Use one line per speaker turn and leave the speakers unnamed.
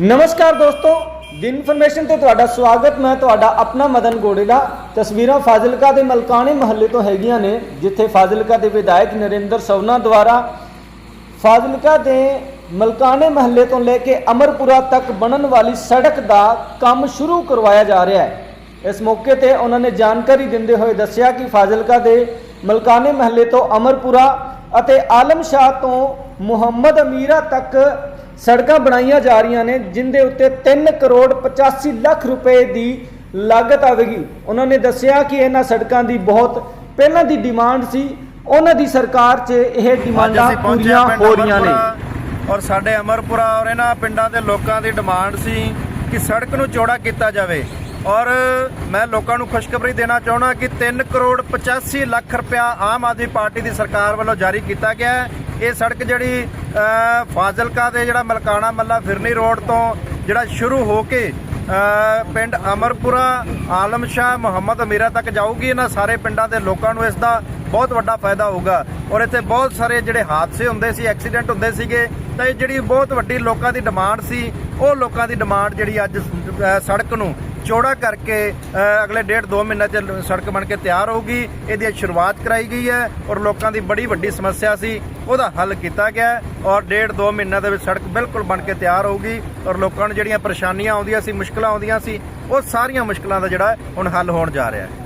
ਨਮਸਕਾਰ ਦੋਸਤੋ ਦਿਨ ਇਨਫੋਰਮੇਸ਼ਨ ਤੇ ਤੁਹਾਡਾ ਸਵਾਗਤ, ਮੈਂ ਤੁਹਾਡਾ ਆਪਣਾ ਮਦਨ ਗੋੜੇਲਾ ਤਸਵੀਰਾਂ ਫਾਜ਼ਿਲਕਾ ਦੇ ਮਲਕਾਣੇ ਮਹੱਲੇ ਤੋਂ ਹੈਗੀਆਂ ਨੇ, ਜਿੱਥੇ ਫਾਜ਼ਿਲਕਾ ਦੇ ਵਿਧਾਇਕ ਨਰਿੰਦਰ ਸਵਨਾ ਦੁਆਰਾ ਫਾਜ਼ਿਲਕਾ ਦੇ ਮਲਕਾਣੇ ਮਹੱਲੇ ਤੋਂ ਲੈ ਕੇ ਅਮਰਪੁਰਾ ਤੱਕ ਬਣਨ ਵਾਲੀ ਸੜਕ ਦਾ ਕੰਮ ਸ਼ੁਰੂ ਕਰਵਾਇਆ ਜਾ ਰਿਹਾ ਹੈ। ਇਸ ਮੌਕੇ ਤੇ ਉਹਨਾਂ ਨੇ ਜਾਣਕਾਰੀ ਦਿੰਦੇ ਹੋਏ ਦੱਸਿਆ ਕਿ ਫਾਜ਼ਿਲਕਾ ਦੇ ਮਲਕਾਣੇ ਮਹੱਲੇ ਤੋਂ ਅਮਰਪੁਰਾ ਅਤੇ ਆਲਮ ਸ਼ਾਹ ਤੋਂ ਮੁਹੰਮਦ ਅਮੀਰਾ ਤੱਕ ਸੜਕਾਂ ਬਣਾਈਆਂ ਜਾ ਰਹੀਆਂ ਨੇ ਜਿੰਦੇ ਉੱਤੇ 3 ਕਰੋੜ 85 ਲੱਖ ਰੁਪਏ ਦੀ ਲਾਗਤ ਆਵੇਗੀ। ਉਹਨਾਂ ਨੇ ਦੱਸਿਆ ਕਿ ਇਹਨਾਂ ਸੜਕਾਂ ਦੀ ਬਹੁਤ ਪਹਿਲਾਂ ਦੀ ਡਿਮਾਂਡ ਸੀ ਉਹਨਾਂ ਦੀ ਸਰਕਾਰ 'ਚ ਇਹ ਡਿਮਾਂਡਾਂ ਪੂਰੀਆਂ
ਹਾਂ
ਰਹੀਆਂ ਨੇ।
ਔਰ ਸਾਡੇ ਅਮਰਪੁਰਾ ਔਰ ਇਹਨਾਂ ਪਿੰਡਾਂ ਦੇ ਲੋਕਾਂ ਦੀ ਡਿਮਾਂਡ ਸੀ ਕਿ ਸੜਕ ਨੂੰ ਚੌੜਾ ਕੀਤਾ ਜਾਵੇ। ਔਰ ਮੈਂ ਲੋਕਾਂ ਨੂੰ ਖੁਸ਼ਖਬਰੀ ਦੇਣਾ ਚਾਹੁੰਦਾ ਕਿ 3 ਕਰੋੜ 85 ਲੱਖ ਰੁਪਇਆ ਆਮ ਆਦਮੀ ਪਾਰਟੀ ਦੀ ਸਰਕਾਰ ਵੱਲੋਂ ਜਾਰੀ ਕੀਤਾ ਗਿਆ ਹੈ। ਇਹ ਸੜਕ ਜਿਹੜੀ ਫਾਜ਼ਿਲਕਾ ਦੇ ਜਿਹੜਾ ਮਲਕਾਣਾ ਮੱਲਾ ਫਿਰਨੀ ਰੋਡ ਤੋਂ ਜਿਹੜਾ ਸ਼ੁਰੂ ਹੋ ਕੇ ਪਿੰਡ ਅਮਰਪੁਰਾ, ਆਲਮ ਸ਼ਾਹ ਮੁਹੰਮਦ ਅਮੀਰਾ ਤੱਕ ਜਾਊਗੀ, ਇਹਨਾਂ ਸਾਰੇ ਪਿੰਡਾਂ ਦੇ ਲੋਕਾਂ ਨੂੰ ਇਸ ਦਾ ਬਹੁਤ ਵੱਡਾ ਫਾਇਦਾ ਹੋਊਗਾ। ਔਰ ਇੱਥੇ ਬਹੁਤ ਸਾਰੇ ਜਿਹੜੇ ਹਾਦਸੇ ਹੁੰਦੇ ਸੀ, ਐਕਸੀਡੈਂਟ ਹੁੰਦੇ ਸੀਗੇ, ਤਾਂ ਇਹ ਜਿਹੜੀ ਬਹੁਤ ਵੱਡੀ ਲੋਕਾਂ ਦੀ ਡਿਮਾਂਡ ਸੀ, ਉਹ ਲੋਕਾਂ ਦੀ ਡਿਮਾਂਡ ਜਿਹੜੀ ਅੱਜ ਸੜਕ ਨੂੰ ਚੌੜਾ ਕਰਕੇ ਅਗਲੇ ਡੇਢ ਦੋ ਮਹੀਨੇ ਚ ਸੜਕ ਬਣ ਕੇ ਤਿਆਰ ਹੋਊਗੀ। ਇਹਦੀ ਸ਼ੁਰੂਆਤ ਕਰਾਈ ਗਈ ਹੈ ਔਰ ਲੋਕਾਂ ਦੀ ਬੜੀ ਵੱਡੀ ਸਮੱਸਿਆ ਸੀ। ਉਹਦਾ ਹੱਲ ਕੀਤਾ ਗਿਆ ਔਰ ਡੇਢ ਦੋ ਮਹੀਨਿਆਂ ਦੇ ਵਿੱਚ ਸੜਕ ਬਿਲਕੁਲ ਬਣ ਕੇ ਤਿਆਰ ਹੋਊਗੀ ਔਰ ਲੋਕਾਂ ਨੂੰ ਜਿਹੜੀਆਂ ਪਰੇਸ਼ਾਨੀਆਂ ਆਉਂਦੀਆਂ ਸੀ, ਮੁਸ਼ਕਲਾਂ ਆਉਂਦੀਆਂ ਸੀ, ਉਹ ਸਾਰੀਆਂ ਮੁਸ਼ਕਲਾਂ ਦਾ ਜਿਹੜਾ ਹੁਣ ਹੱਲ ਹੋਣ ਜਾ ਰਿਹਾ ਹੈ।